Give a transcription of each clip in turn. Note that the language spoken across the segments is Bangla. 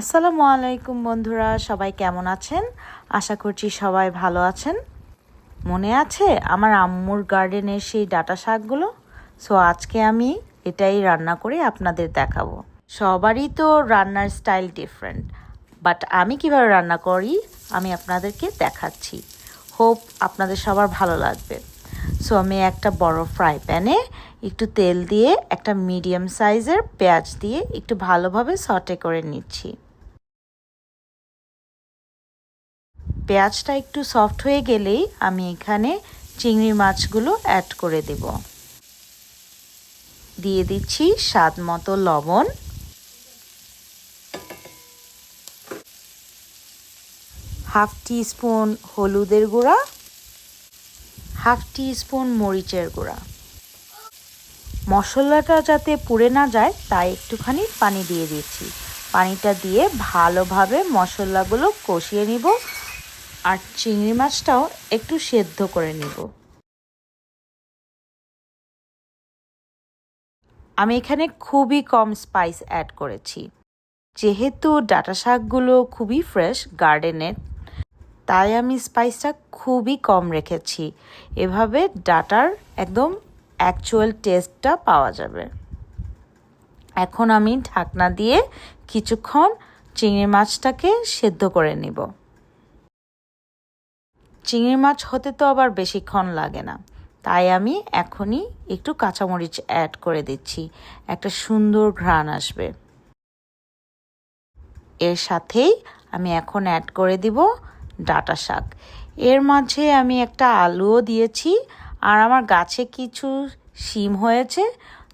আসসালামু আলাইকুম বন্ধুরা, সবাই কেমন আছেন? আশা করছি সবাই ভালো আছেন। মনে আছে আমার আম্মুর গার্ডেনের সেই ডাটা শাকগুলো? সো আজকে আমি এটাই রান্না করে আপনাদের দেখাবো। সবারই তো রান্নার স্টাইল ডিফারেন্ট বাট আমি কীভাবে রান্না করি আমি আপনাদেরকে দেখাচ্ছি। হোপ আপনাদের সবার ভালো লাগবে। সো আমি একটা বড় ফ্রাই প্যানে একটু তেল দিয়ে একটা মিডিয়াম সাইজের পেঁয়াজ দিয়ে একটু ভালোভাবে সটে করে নিচ্ছি। পেঁয়াজটা একটু সফট হয়ে গেলেই আমি এখানে চিংড়ি মাছগুলো অ্যাড করে দেব। দিয়ে দিচ্ছি স্বাদ মতো লবণ। হাফ টি স্পুন হলুদের গুঁড়া। হাফ টি স্পুন মরিচের গুঁড়া। মশলাটা যাতে পুড়ে না যায়, তাই একটুখানি পানি দিয়ে দিচ্ছি। পানিটা দিয়ে ভালোভাবে মশলাগুলো কষিয়ে নিব। আর চিংড়ি মাছটাও একটু সেদ্ধ করে নিব। আমি এখানে খুবই কম স্পাইস অ্যাড করেছি। যেহেতু ডাটা শাকগুলো খুবই ফ্রেশ গার্ডেনের তাই আমি স্পাইসটা খুবই কম রেখেছি। এভাবে ডাটার একদম অ্যাকচুয়াল টেস্টটা পাওয়া যাবে। এখন আমি ঢাকনা দিয়ে কিছুক্ষণ চিংড়ি মাছটাকে সেদ্ধ করে নিব। চিংড়ি মাছ হতে তো আবার বেশিক্ষণ লাগে না। তাই আমি এখনই একটু কাঁচামরিচ অ্যাড করে দিচ্ছি। একটা সুন্দর ঘ্রাণ আসবে। এর সাথেই আমি এখন অ্যাড করে দিব ডাটা শাক। এর মাঝে আমি একটা আলুও দিয়েছি আর আমার গাছে কিছু শিম হয়েছে।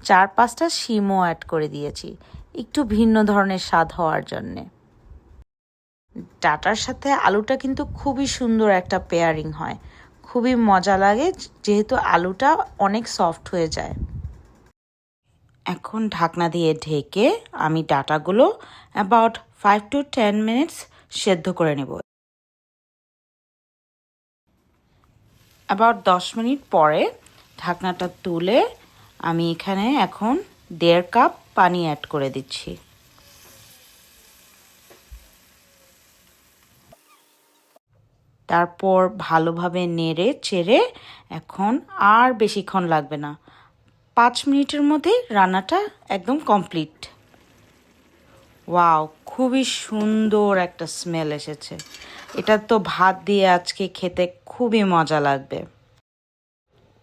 চার পাঁচটা শিমও অ্যাড করে দিয়েছি। একটু ভিন্ন ধরনের স্বাদ হওয়ার জন্যে। ডাটার সাথে আলুটা কিন্তু খুবই সুন্দর একটা পেয়ারিং হয়। খুবই মজা লাগে, যেহেতু আলুটা অনেক সফট হয়ে যায়। এখন ঢাকনা দিয়ে ঢেকে আমি ডাটাগুলো about five to ten minutes সেদ্ধ করে নেব। অ্যাবাউট দশ মিনিট পরে ঢাকনাটা তুলে আমি এখানে এখন দেড় কাপ পানি অ্যাড করে দিচ্ছি। তারপর ভালোভাবে নেড়ে, চেড়ে এখন আর বেশিক্ষণ লাগবে না। পাঁচ মিনিটের মধ্যে রান্নাটা একদম কমপ্লিট। ওয়াও, খুবই সুন্দর একটা স্মেল এসেছে। এটা তো ভাত দিয়ে আজকে খেতে খুবই মজা লাগবে।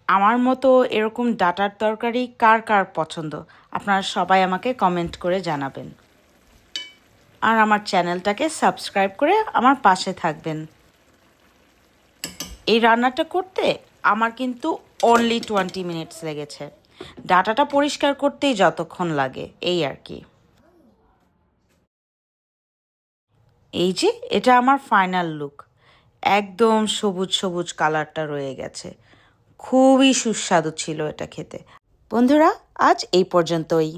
আমার মতো এরকম ডাটার তরকারি কার কার পছন্দ? আপনারা সবাই আমাকে কমেন্ট করে জানাবেন। আর আমার চ্যানেলটাকে সাবস্ক্রাইব করে আমার পাশে থাকবেন। এই রান্নাটা করতে আমার কিন্তু অনলি টোয়েন্টি মিনিটস লেগেছে। ডাটাটা পরিষ্কার করতেই যতক্ষণ লাগে, এই আর কি। এই যে, এটা আমার ফাইনাল লুক একদম সবুজ সবুজ কালারটা রয়ে গেছে। খুবই সুস্বাদু ছিল এটা খেতে। বন্ধুরা, আজ এই পর্যন্তই।